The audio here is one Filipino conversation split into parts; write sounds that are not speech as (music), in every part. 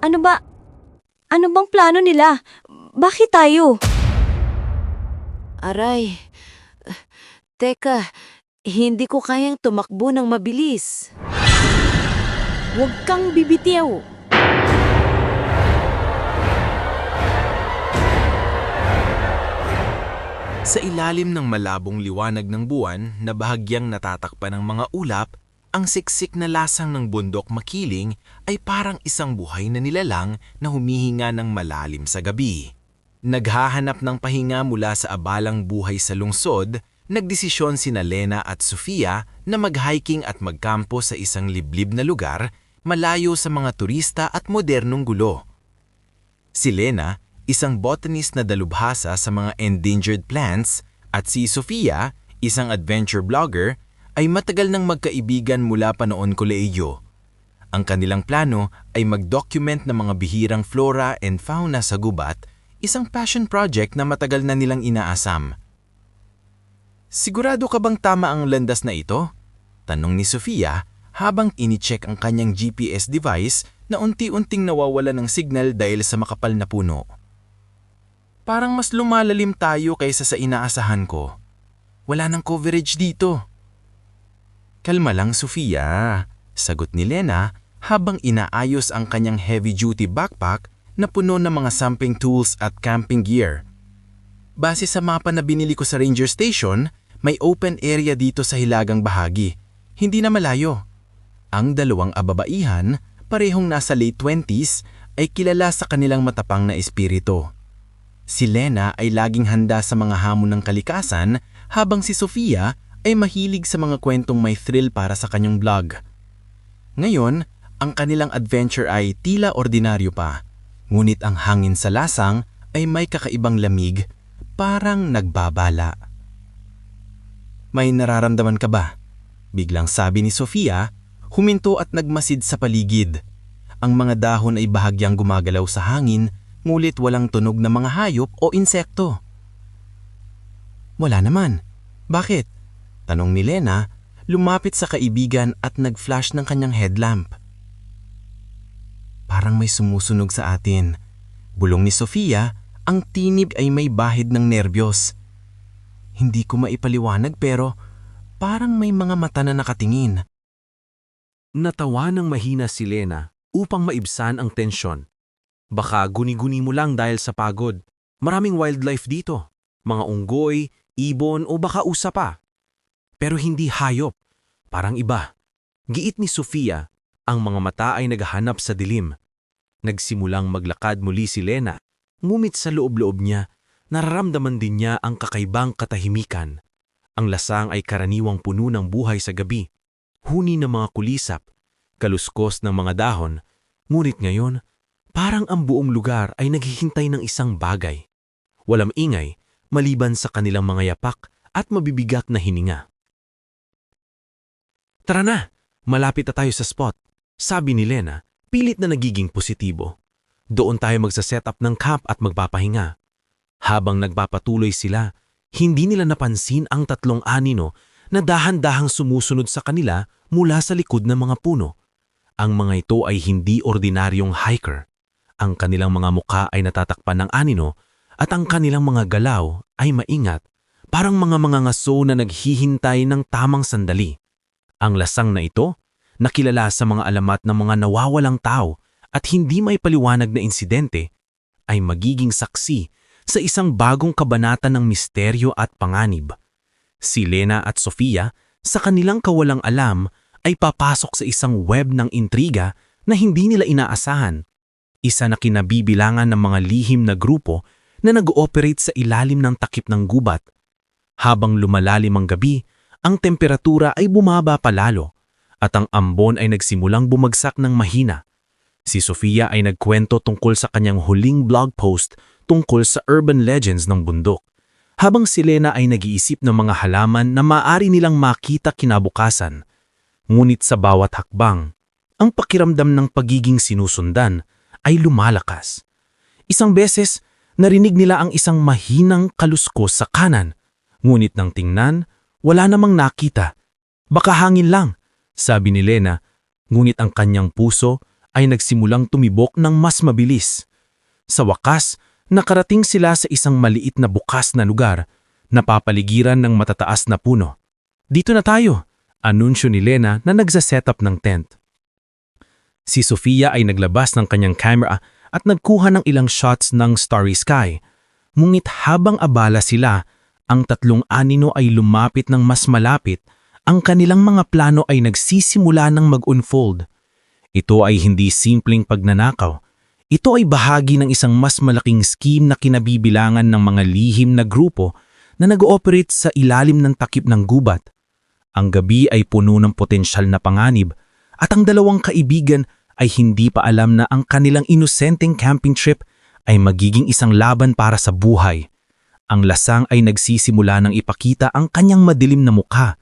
Ano ba? Ano bang plano nila? Bakit tayo? Aray, teka, hindi ko kayang tumakbo ng mabilis. Huwag kang bibitiw. Sa ilalim ng malabong liwanag ng buwan na bahagyang natatakpan ng mga ulap, ang siksik na lasang ng bundok makiling ay parang isang buhay na nilalang na humihinga ng malalim sa gabi. Naghahanap ng pahinga mula sa abalang buhay sa lungsod, nagdesisyon sina Lena at Sofia na mag-hiking at magkampo sa isang liblib na lugar malayo sa mga turista at modernong gulo. Si Lena, isang botanist na dalubhasa sa mga endangered plants, at si Sofia, isang adventure blogger, ay matagal nang magkaibigan mula pa noon kolehiyo. Ang kanilang plano ay mag-document ng mga bihirang flora and fauna sa gubat, isang passion project na matagal na nilang inaasam. Sigurado ka bang tama ang landas na ito? Tanong ni Sofia habang inicheck ang kanyang GPS device na unti-unting nawawala ng signal dahil sa makapal na puno. Parang mas lumalalim tayo kaysa sa inaasahan ko. Wala nang coverage dito. Kalma lang, Sofia. Sagot ni Lena habang inaayos ang kanyang heavy-duty backpack na puno ng mga samping tools at camping gear. Base sa mapa na binili ko sa ranger station, may open area dito sa hilagang bahagi. Hindi na malayo. Ang dalawang ababaihan, parehong nasa late 20s, ay kilala sa kanilang matapang na espiritu. Si Lena ay laging handa sa mga hamon ng kalikasan habang si Sofia ay mahilig sa mga kwentong may thrill para sa kanyang blog. Ngayon, ang kanilang adventure ay tila ordinaryo pa, ngunit ang hangin sa lasang ay may kakaibang lamig, parang nagbabala. May nararamdaman ka ba? Biglang sabi ni Sofia, huminto at nagmasid sa paligid. Ang mga dahon ay bahagyang gumagalaw sa hangin, ngulit walang tunog ng mga hayop o insekto. Wala naman. Bakit? Tanong ni Lena, lumapit sa kaibigan at nag-flash ng kanyang headlamp. Parang may sumusunog sa atin. Bulong ni Sofia, ang tinib ay may bahid ng nerbiyos. Hindi ko maipaliwanag pero parang may mga mata na nakatingin. Natawa ng mahina si Lena upang maibsan ang tensyon. Baka guni-guni mo lang dahil sa pagod. Maraming wildlife dito. Mga unggoy, ibon o baka usa pa. Pero hindi hayop. Parang iba. Giit ni Sofia, ang mga mata ay naghahanap sa dilim. Nagsimulang maglakad muli si Lena. Ngumit sa loob-loob niya, nararamdaman din niya ang kakaibang katahimikan. Ang lasang ay karaniwang puno ng buhay sa gabi. Huni ng mga kulisap, kaluskos ng mga dahon, ngunit ngayon, parang ang buong lugar ay naghihintay ng isang bagay. Walang ingay, maliban sa kanilang mga yapak at mabibigat na hininga. Tara na, malapit na tayo sa spot, sabi ni Lena, pilit na nagiging positibo. Doon tayo magsa-set up ng camp at magpapahinga. Habang nagpapatuloy sila, hindi nila napansin ang tatlong anino na dahan-dahang sumusunod sa kanila mula sa likod ng mga puno. Ang mga ito ay hindi ordinaryong hiker. Ang kanilang mga muka ay natatakpan ng anino at ang kanilang mga galaw ay maingat, parang mga mga ngaso na naghihintay ng tamang sandali. Ang lasang na ito, nakilala sa mga alamat ng mga nawawalang tao at hindi may paliwanag na insidente, ay magiging saksi sa isang bagong kabanata ng misteryo at panganib. Si Lena at Sofia, sa kanilang kawalang alam, ay papasok sa isang web ng intriga na hindi nila inaasahan. Isa na kinabibilangan ng mga lihim na grupo na nag-ooperate sa ilalim ng takip ng gubat. Habang lumalalim ang gabi, ang temperatura ay bumaba palalo at ang ambon ay nagsimulang bumagsak ng mahina. Si Sofia ay nagkwento tungkol sa kanyang huling blog post tungkol sa urban legends ng bundok, habang si Lena ay nag-iisip ng mga halaman na maaari nilang makita kinabukasan. Ngunit sa bawat hakbang, ang pakiramdam ng pagiging sinusundan ay lumalakas. Isang beses, narinig nila ang isang mahinang kaluskos sa kanan, ngunit nang tingnan, wala namang nakita. Baka hangin lang, sabi ni Lena, ngunit ang kanyang puso ay nagsimulang tumibok ng mas mabilis. Sa wakas, nakarating sila sa isang maliit na bukas na lugar, napapaligiran ng matataas na puno. Dito na tayo, anunsyo ni Lena na nagsa-setup ng tent. Si Sofia ay naglabas ng kanyang camera at nagkuha ng ilang shots ng starry sky. Ngunit habang abala sila, ang tatlong anino ay lumapit ng mas malapit, ang kanilang mga plano ay nagsisimula ng mag-unfold. Ito ay hindi simpleng pagnanakaw. Ito ay bahagi ng isang mas malaking scheme na kinabibilangan ng mga lihim na grupo na nag-ooperate sa ilalim ng takip ng gubat. Ang gabi ay puno ng potensyal na panganib at ang dalawang kaibigan ay hindi pa alam na ang kanilang inosenteng camping trip ay magiging isang laban para sa buhay. Ang lasang ay nagsisimula ng ipakita ang kanyang madilim na mukha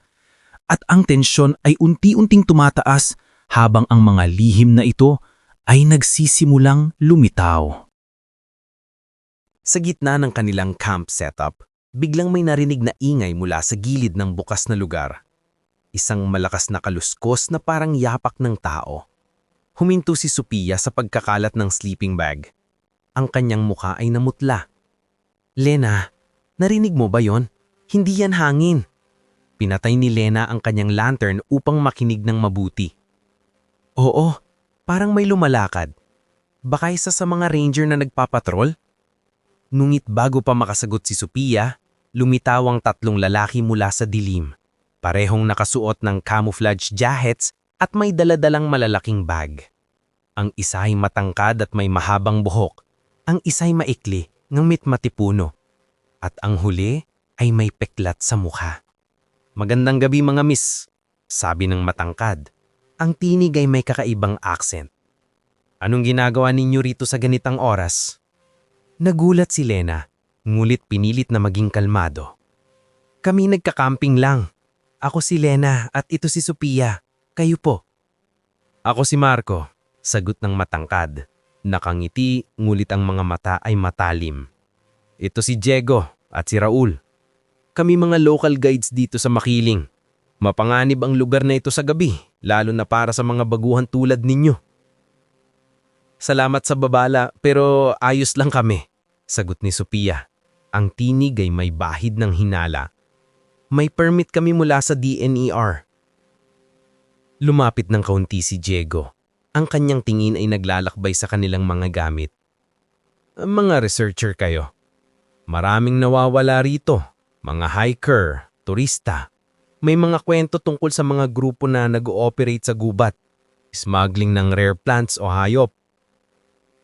at ang tensyon ay unti-unting tumataas habang ang mga lihim na ito ay nagsisimulang lumitaw. Sa gitna ng kanilang camp setup, biglang may narinig na ingay mula sa gilid ng bukas na lugar. Isang malakas na kaluskos na parang yapak ng tao. Huminto si Sophia sa pagkakalat ng sleeping bag. Ang kanyang mukha ay namutla. Lena, narinig mo ba yon? Hindi yan hangin. Pinatay ni Lena ang kanyang lantern upang makinig ng mabuti. Oo, parang may lumalakad. Baka isa sa mga ranger na nagpapatrol? Nungit bago pa makasagot si Sophia, lumitaw ang tatlong lalaki mula sa dilim. Parehong nakasuot ng camouflage jackets at may daladalang malalaking bag. Ang isa ay matangkad at may mahabang buhok. Ang isa ay maikli, ngamit matipuno. At ang huli ay may peklat sa mukha. Magandang gabi mga miss, sabi ng matangkad. Ang tinig ay may kakaibang accent. Anong ginagawa ninyo rito sa ganitang oras? Nagulat si Lena, ngulit pinilit na maging kalmado. Kami nagkakamping lang. Ako si Lena at ito si Sophia. Kayo po. Ako si Marco, sagot ng matangkad. Nakangiti, ngulit ang mga mata ay matalim. Ito si Diego at si Raul. Kami mga local guides dito sa Makiling. Mapanganib ang lugar na ito sa gabi, lalo na para sa mga baguhan tulad ninyo. Salamat sa babala, pero ayos lang kami, sagot ni Sophia. Ang tinig ay may bahid ng hinala. May permit kami mula sa DNER. Lumapit ng kaunti si Diego. Ang kanyang tingin ay naglalakbay sa kanilang mga gamit. Mga researcher kayo. Maraming nawawala rito. Mga hiker, turista. May mga kwento tungkol sa mga grupo na nag-ooperate sa gubat. Smuggling ng rare plants o hayop.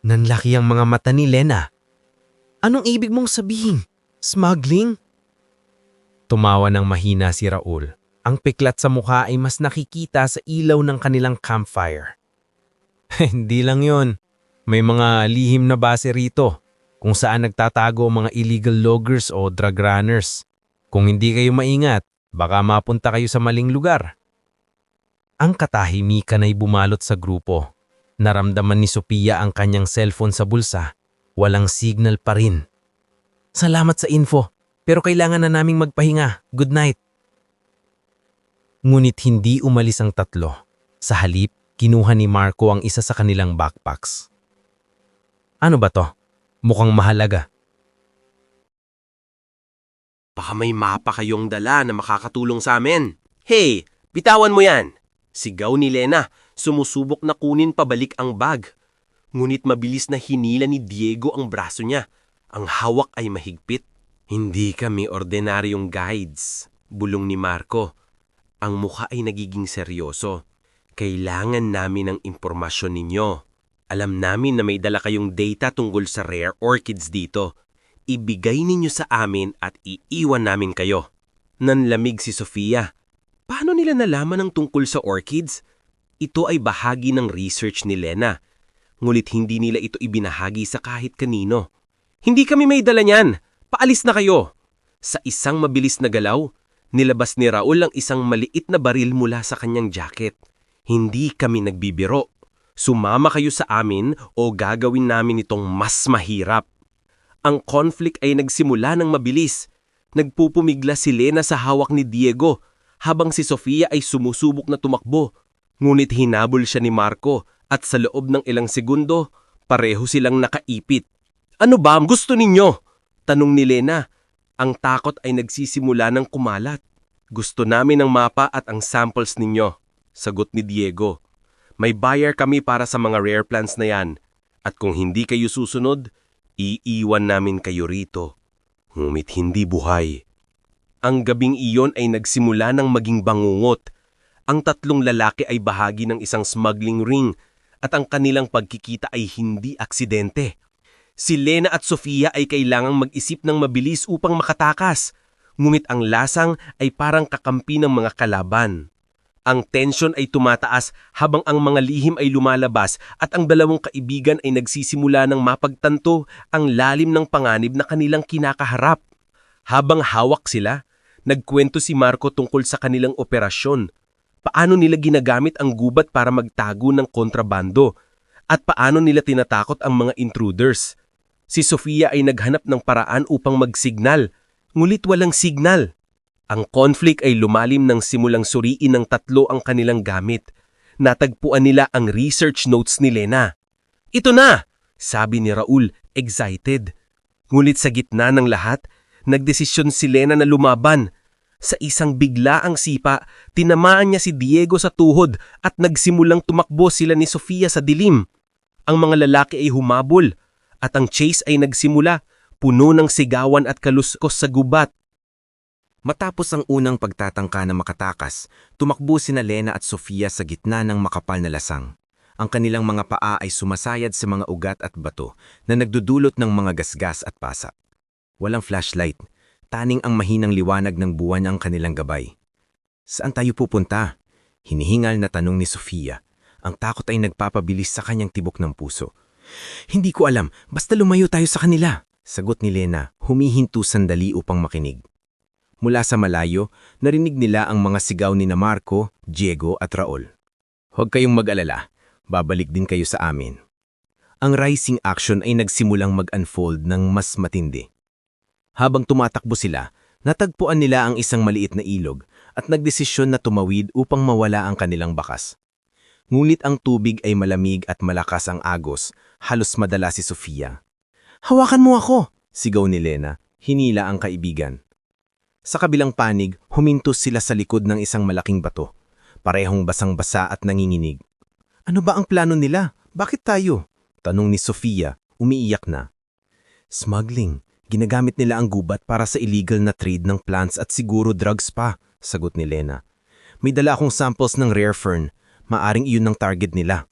Nanlaki ang mga mata ni Lena. Anong ibig mong sabihin? Smuggling? Tumawa ng mahina si Raul. Ang piklat sa mukha ay mas nakikita sa ilaw ng kanilang campfire. (laughs) Hindi lang yon. May mga lihim na base rito kung saan nagtatago ang mga illegal loggers o drug runners. Kung hindi kayo maingat, baka mapunta kayo sa maling lugar. Ang katahimikan ay bumalot sa grupo. Naramdaman ni Sophia ang kanyang cellphone sa bulsa. Walang signal pa rin. Salamat sa info, pero kailangan na naming magpahinga. Good night. Ngunit hindi umalis ang tatlo. Sa halip, kinuha ni Marco ang isa sa kanilang backpacks. Ano ba to? Mukhang mahalaga. Baka may mapa kayong dala na makakatulong sa amin. Hey, bitawan mo yan! Sigaw ni Lena, sumusubok na kunin pabalik ang bag. Ngunit mabilis na hinila ni Diego ang braso niya. Ang hawak ay mahigpit. Hindi kami ordinaryong guides, bulong ni Marco. Ang mukha ay nagiging seryoso. Kailangan namin ng impormasyon ninyo. Alam namin na may dala kayong data tungkol sa rare orchids dito. Ibigay ninyo sa amin at iiwan namin kayo. Nanlamig si Sofia. Paano nila nalaman ang tungkol sa orchids? Ito ay bahagi ng research ni Lena. Ngulit hindi nila ito ibinahagi sa kahit kanino. Hindi kami may dala niyan. Paalis na kayo. Sa isang mabilis na galaw, nilabas ni Raul ang isang maliit na baril mula sa kanyang jacket. Hindi kami nagbibiro. Sumama kayo sa amin o gagawin namin itong mas mahirap. Ang conflict ay nagsimula ng mabilis. Nagpupumigla si Lena sa hawak ni Diego habang si Sofia ay sumusubok na tumakbo. Ngunit hinabol siya ni Marco At sa loob ng ilang segundo, pareho silang nakaipit. Ano ba ang gusto ninyo? Tanong ni Lena. Ang takot ay nagsisimula ng kumalat. Gusto namin ang mapa at ang samples ninyo. Sagot ni Diego. May buyer kami para sa mga rare plants na yan. At kung hindi kayo susunod, iiwan namin kayo rito. Ngumit hindi buhay. Ang gabing iyon ay nagsimula ng maging bangungot. Ang tatlong lalaki ay bahagi ng isang smuggling ring at ang kanilang pagkikita ay hindi aksidente. Si Lena at Sofia ay kailangang mag-isip ng mabilis upang makatakas, ngunit ang lasang ay parang kakampi ng mga kalaban. Ang tensyon ay tumataas habang ang mga lihim ay lumalabas at ang dalawang kaibigan ay nagsisimula ng mapagtanto ang lalim ng panganib na kanilang kinakaharap. Habang hawak sila, nagkwento si Marco tungkol sa kanilang operasyon. Paano nila ginagamit ang gubat para magtago ng kontrabando at paano nila tinatakot ang mga intruders. Si Sofia ay naghanap ng paraan upang magsignal, ngulit walang signal. Ang conflict ay lumalim nang simulang suriin ng tatlo ang kanilang gamit. Natagpuan nila ang research notes ni Lena. Ito na! Sabi ni Raul, excited. Ngulit sa gitna ng lahat, nagdesisyon si Lena na lumaban. Sa isang biglaang sipa, tinamaan niya si Diego sa tuhod at nagsimulang tumakbo sila ni Sofia sa dilim. Ang mga lalaki ay humabol at ang chase ay nagsimula, puno ng sigawan at kaluskos sa gubat. Matapos ang unang pagtatangka na makatakas, tumakbo sina Lena at Sofia sa gitna ng makapal na lasang. Ang kanilang mga paa ay sumasayad sa mga ugat at bato na nagdudulot ng mga gasgas at pasak. Walang flashlight, taning ang mahinang liwanag ng buwan ang kanilang gabay. Saan tayo pupunta? Hinihingal na tanong ni Sofia. Ang takot ay nagpapabilis sa kanyang tibok ng puso. Hindi ko alam, basta lumayo tayo sa kanila. Sagot ni Lena, humihinto sandali upang makinig. Mula sa malayo, narinig nila ang mga sigaw ni na Marco, Diego at Raul. Huwag kayong mag-alala, babalik din kayo sa amin. Ang rising action ay nagsimulang mag-unfold ng mas matindi. Habang tumatakbo sila, natagpuan nila ang isang maliit na ilog at nagdesisyon na tumawid upang mawala ang kanilang bakas. Ngunit ang tubig ay malamig at malakas ang agos, halos madala si Sofia. Hawakan mo ako! Sigaw ni Lena, hinila ang kaibigan. Sa kabilang panig, humintos sila sa likod ng isang malaking bato. Parehong basang-basa at nanginginig. Ano ba ang plano nila? Bakit tayo? Tanong ni Sofia, umiiyak na. Smuggling. Ginagamit nila ang gubat para sa illegal na trade ng plants at siguro drugs pa, sagot ni Lena. May dala akong samples ng rare fern. Maaring iyon ang target nila.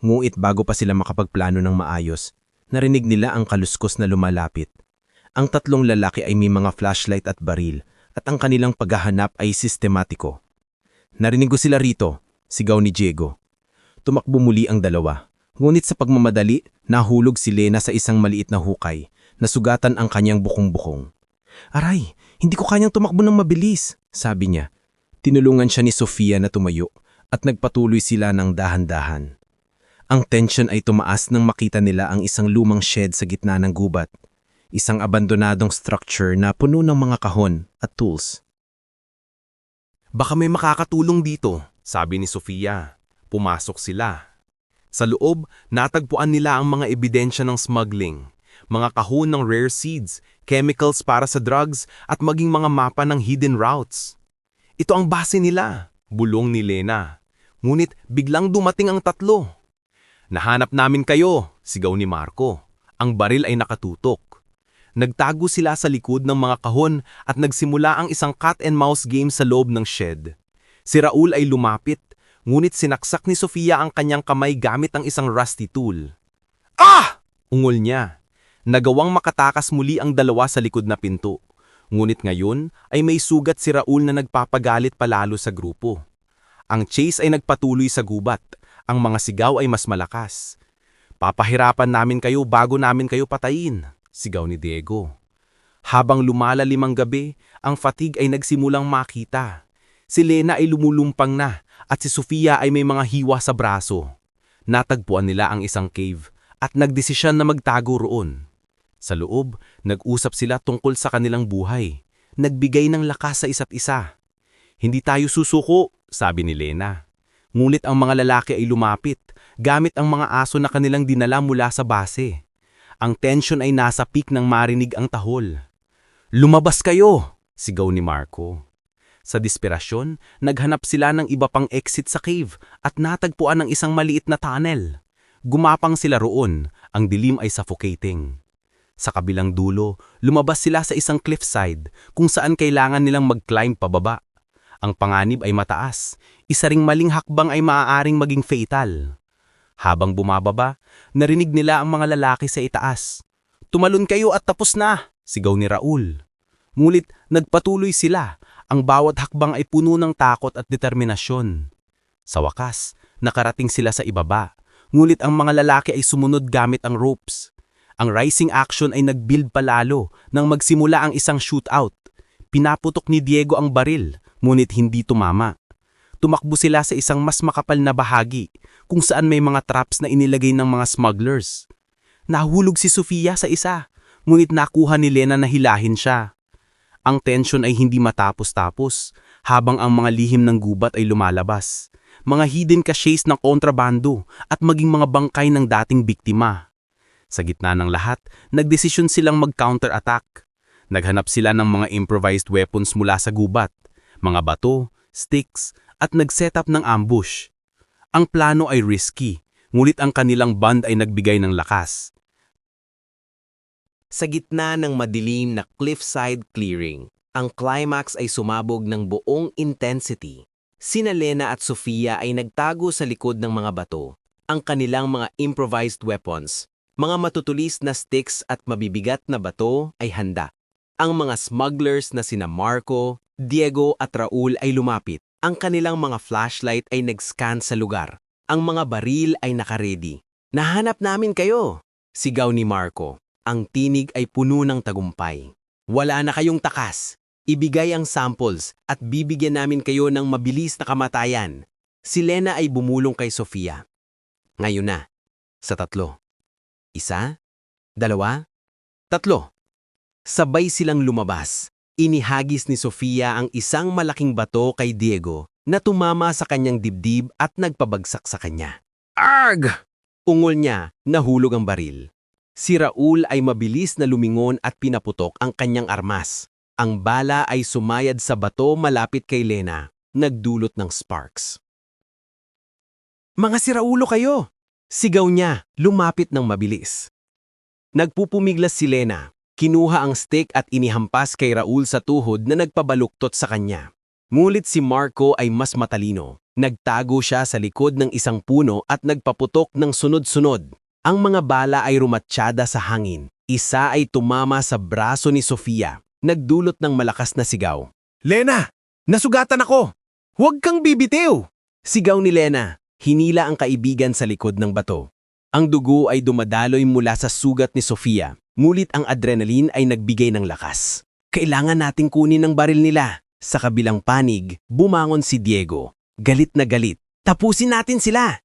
Nguit bago pa sila makapagplano ng maayos, narinig nila ang kaluskos na lumalapit. Ang tatlong lalaki ay may mga flashlight at baril at ang kanilang paghahanap ay sistematiko. Narinig ko sila rito, sigaw ni Diego. Tumakbo muli ang dalawa. Ngunit sa pagmamadali, nahulog si Lena sa isang maliit na hukay, nasugatan ang kanyang bukong-bukong. Aray, hindi ko kanyang tumakbo ng mabilis, sabi niya. Tinulungan siya ni Sofia na tumayo at nagpatuloy sila ng dahan-dahan. Ang tension ay tumaas nang makita nila ang isang lumang shed sa gitna ng gubat. Isang abandonadong structure na puno ng mga kahon at tools. Baka may makakatulong dito, sabi ni Sofia. Pumasok sila. Sa loob, natagpuan nila ang mga ebidensya ng smuggling, mga kahon ng rare seeds, chemicals para sa drugs at maging mga mapa ng hidden routes. Ito ang base nila, bulong ni Lena. Ngunit biglang dumating ang tatlo. Nahanap namin kayo, sigaw ni Marco. Ang baril ay nakatutok. Nagtago sila sa likod ng mga kahon at nagsimula ang isang cat and mouse game sa loob ng shed. Si Raul ay lumapit, ngunit sinaksak ni Sofia ang kanyang kamay gamit ang isang rusty tool. Ah! Ungol niya. Nagawang makatakas muli ang dalawa sa likod na pinto. Ngunit ngayon ay may sugat si Raul na nagpapagalit palalo sa grupo. Ang chase ay nagpatuloy sa gubat. Ang mga sigaw ay mas malakas. Papahirapan namin kayo bago namin kayo patayin, sigaw ni Diego. Habang lumalalim ang gabi, ang fatigue ay nagsimulang makita. Si Lena ay lumulumpang na at si Sofia ay may mga hiwa sa braso. Natagpuan nila ang isang cave at nagdesisyon na magtago roon. Sa loob, nag-usap sila tungkol sa kanilang buhay. Nagbigay ng lakas sa isa't isa. Hindi tayo susuko, sabi ni Lena. Ngunit ang mga lalaki ay lumapit, gamit ang mga aso na kanilang dinala mula sa base. Ang tension ay nasa peak ng marinig ang tahol. Lumabas kayo! Sigaw ni Marco. Sa desperasyon, naghanap sila ng iba pang exit sa cave at natagpuan ng isang maliit na tunnel. Gumapang sila roon, ang dilim ay suffocating. Sa kabilang dulo, lumabas sila sa isang cliffside kung saan kailangan nilang mag-climb pababa. Ang panganib ay mataas, isa ring maling hakbang ay maaaring maging fatal. Habang bumababa, narinig nila ang mga lalaki sa itaas. Tumalon kayo at tapos na, sigaw ni Raul. Ngunit nagpatuloy sila, ang bawat hakbang ay puno ng takot at determinasyon. Sa wakas, nakarating sila sa ibaba, ngunit ang mga lalaki ay sumunod gamit ang ropes. Ang rising action ay nag-build palalo nang magsimula ang isang shootout. Pinaputok ni Diego ang baril, ngunit hindi tumama. Tumakbo sila sa isang mas makapal na bahagi kung saan may mga traps na inilagay ng mga smugglers. Nahulog si Sofia sa isa, ngunit nakuha ni Lena na hilahin siya. Ang tension ay hindi matapos-tapos habang ang mga lihim ng gubat ay lumalabas. Mga hidden caches ng kontrabando at maging mga bangkay ng dating biktima. Sa gitna ng lahat, nagdesisyon silang mag-counter-attack. Naghanap sila ng mga improvised weapons mula sa gubat, mga bato, sticks, at nag-set up ng ambush. Ang plano ay risky, ngunit ang kanilang band ay nagbigay ng lakas. Sa gitna ng madilim na cliffside clearing, ang climax ay sumabog ng buong intensity. Sina Lena at Sofia ay nagtago sa likod ng mga bato. Ang kanilang mga improvised weapons, mga matutulis na sticks at mabibigat na bato ay handa. Ang mga smugglers na sina Marco, Diego at Raul ay lumapit. Ang kanilang mga flashlight ay nag-scan sa lugar. Ang mga baril ay nakaredy. Nahanap namin kayo! Sigaw ni Marco. Ang tinig ay puno ng tagumpay. Wala na kayong takas. Ibigay ang samples at bibigyan namin kayo ng mabilis na kamatayan. Si Lena ay bumulong kay Sofia. Ngayon na. Sa tatlo. Isa, dalawa, tatlo. Sabay silang lumabas. Inihagis ni Sofia ang isang malaking bato kay Diego na tumama sa kanyang dibdib at nagpabagsak sa kanya. Arg! Ungol niya, nahulog ang baril. Si Raul ay mabilis na lumingon at pinaputok ang kanyang armas. Ang bala ay sumayad sa bato malapit kay Lena, nagdulot ng sparks. Mga si Raulo kayo! Sigaw niya, lumapit ng mabilis. Nagpupumiglas si Lena, kinuha ang stick at inihampas kay Raul sa tuhod na nagpabaluktot sa kanya. Ngulit si Marco ay mas matalino. Nagtago siya sa likod ng isang puno at nagpaputok ng sunod-sunod. Ang mga bala ay rumatsyada sa hangin. Isa ay tumama sa braso ni Sofia, nagdulot ng malakas na sigaw. Lena! Nasugatan ako! Huwag kang bibitiw! Sigaw ni Lena, hinila ang kaibigan sa likod ng bato. Ang dugo ay dumadaloy mula sa sugat ni Sofia, ngulit ang adrenaline ay nagbigay ng lakas. Kailangan nating kunin ang baril nila. Sa kabilang panig, bumangon si Diego. Galit na galit. Tapusin natin sila!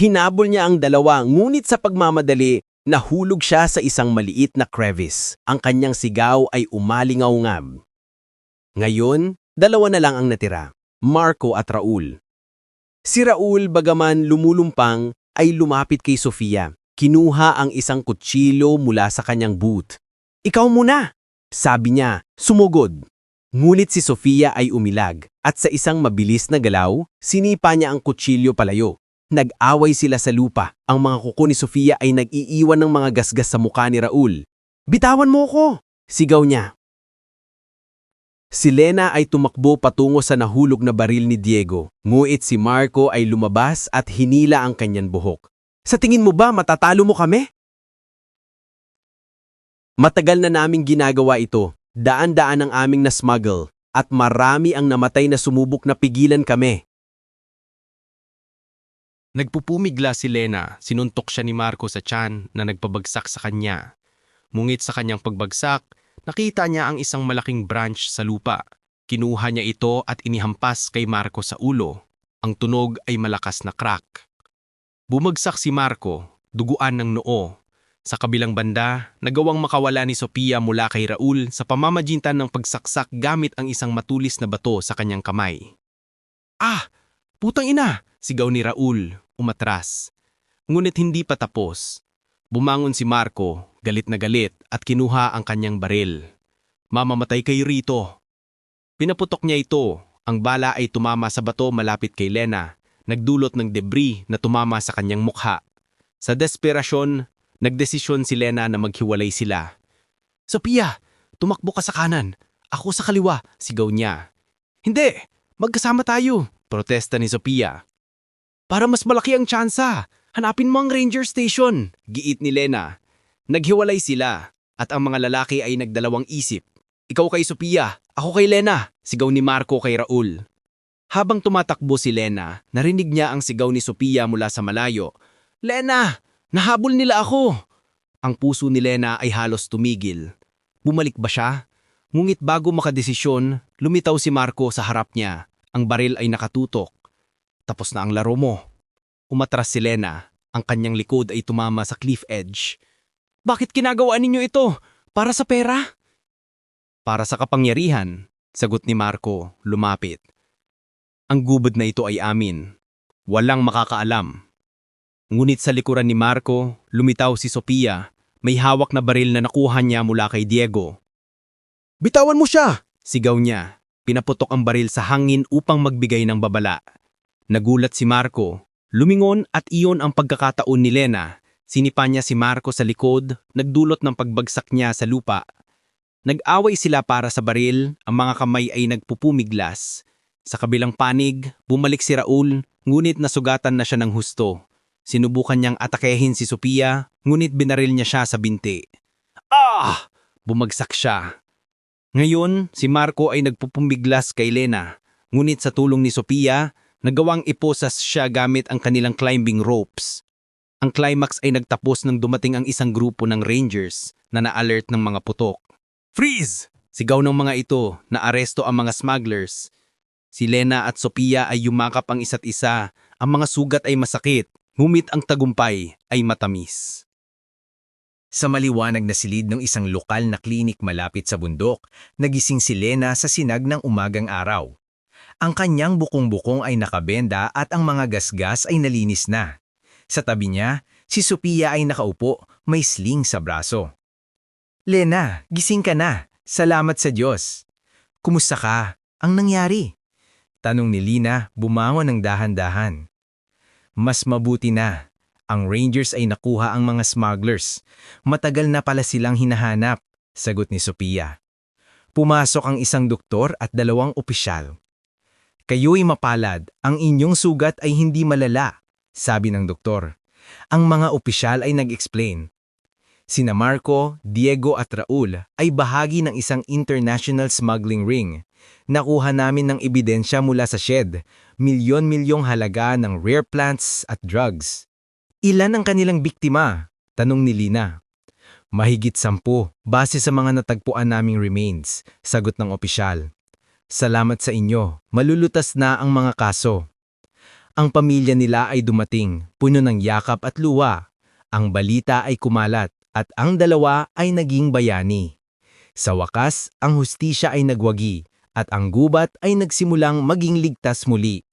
Hinabol niya ang dalawa ngunit sa pagmamadali, nahulog siya sa isang maliit na crevice. Ang kanyang sigaw ay umalingaw-ngab. Ngayon, dalawa na lang ang natira, Marco at Raul. Si Raul bagaman lumulumpang ay lumapit kay Sofia. Kinuha ang isang kutsilyo mula sa kanyang boot. Ikaw muna! Sabi niya, sumugod. Ngunit si Sofia ay umilag at sa isang mabilis na galaw, sinipa niya ang kutsilyo palayo. Nag-away sila sa lupa. Ang mga kuko ni Sofia ay nag-iiwan ng mga gasgas sa mukha ni Raul. Bitawan mo ko! Sigaw niya. Si Lena ay tumakbo patungo sa nahulog na baril ni Diego. Nguit si Marco ay lumabas at hinila ang kanyang buhok. Sa tingin mo ba matatalo mo kami? Matagal na naming ginagawa ito. Daan-daan ang aming na-smuggle at marami ang namatay na sumubok na pigilan kami. Nagpupumigla si Lena, sinuntok siya ni Marco sa tiyan na nagpabagsak sa kanya. Mungit sa kanyang pagbagsak, nakita niya ang isang malaking branch sa lupa. Kinuha niya ito at inihampas kay Marco sa ulo. Ang tunog ay malakas na crack. Bumagsak si Marco, duguan ng noo. Sa kabilang banda, nagawang makawala ni Sophia mula kay Raul sa pamamagitan ng pagsaksak gamit ang isang matulis na bato sa kanyang kamay. Ah! Putang ina! Sigaw ni Raul, umatras. Ngunit hindi pa tapos. Bumangon si Marco, galit na galit, at kinuha ang kanyang baril. Mamamatay kayo rito. Pinaputok niya ito. Ang bala ay tumama sa bato malapit kay Lena, nagdulot ng debris na tumama sa kanyang mukha. Sa desperasyon, nagdesisyon si Lena na maghiwalay sila. Sophia, tumakbo ka sa kanan. Ako sa kaliwa, sigaw niya. Hindi, magkasama tayo, protesta ni Sophia. Para mas malaki ang tsansa, hanapin mo ang ranger station, giit ni Lena. Naghiwalay sila, at ang mga lalaki ay nagdalawang isip. Ikaw kay Sophia, ako kay Lena, sigaw ni Marco kay Raul. Habang tumatakbo si Lena, narinig niya ang sigaw ni Sophia mula sa malayo. Lena, nahabol nila ako! Ang puso ni Lena ay halos tumigil. Bumalik ba siya? Ngunit bago makadesisyon, lumitaw si Marco sa harap niya. Ang baril ay nakatutok. Tapos na ang laro mo. Umatras si Lena. Ang kanyang likod ay tumama sa cliff edge. Bakit ginagawa ninyo ito? Para sa pera? Para sa kapangyarihan, sagot ni Marco, lumapit. Ang gubad na ito ay amin. Walang makakaalam. Ngunit sa likuran ni Marco, lumitaw si Sophia. May hawak na baril na nakuha niya mula kay Diego. Bitawan mo siya! Sigaw niya. Pinaputok ang baril sa hangin upang magbigay ng babala. Nagulat si Marco. Lumingon at iyon ang pagkakataon ni Lena. Sinipa niya si Marco sa likod, nagdulot ng pagbagsak niya sa lupa. Nag-away sila para sa baril, ang mga kamay ay nagpupumiglas. Sa kabilang panig, bumalik si Raul, ngunit nasugatan na siya ng husto. Sinubukan niyang atakehin si Sophia, ngunit binaril niya siya sa binti. Ah! Bumagsak siya. Ngayon, si Marco ay nagpupumiglas kay Lena, ngunit sa tulong ni Sophia, nagawang iposas siya gamit ang kanilang climbing ropes. Ang climax ay nagtapos nang dumating ang isang grupo ng rangers na na-alert ng mga putok. Freeze! Sigaw ng mga ito na aresto ang mga smugglers. Si Lena at Sophia ay yumakap ang isa't isa. Ang mga sugat ay masakit, ngunit ang tagumpay ay matamis. Sa maliwanag na silid ng isang lokal na klinik malapit sa bundok, nagising si Lena sa sinag ng umagang araw. Ang kanyang bukong-bukong ay nakabenda at ang mga gasgas ay nalinis na. Sa tabi niya, si Sophia ay nakaupo, may sling sa braso. Lena, gising ka na. Salamat sa Diyos. Kumusta ka? Ang nangyari? Tanong ni Lina, bumangon ng dahan-dahan. Mas mabuti na. Ang Rangers ay nakuha ang mga smugglers. Matagal na pala silang hinahanap, sagot ni Sophia. Pumasok ang isang doktor at dalawang opisyal. Kayo'y mapalad, ang inyong sugat ay hindi malala, sabi ng doktor. Ang mga opisyal ay nag-explain. Sina Marco, Diego at Raul ay bahagi ng isang international smuggling ring. Nakuha namin ng ebidensya mula sa shed, milyon-milyong halaga ng rare plants at drugs. Ilan ang kanilang biktima? Tanong ni Lina. Mahigit sampu, base sa mga natagpuan naming remains, sagot ng opisyal. Salamat sa inyo, malulutas na ang mga kaso. Ang pamilya nila ay dumating, puno ng yakap at luwa. Ang balita ay kumalat at ang dalawa ay naging bayani. Sa wakas, ang hustisya ay nagwagi at ang gubat ay nagsimulang maging ligtas muli.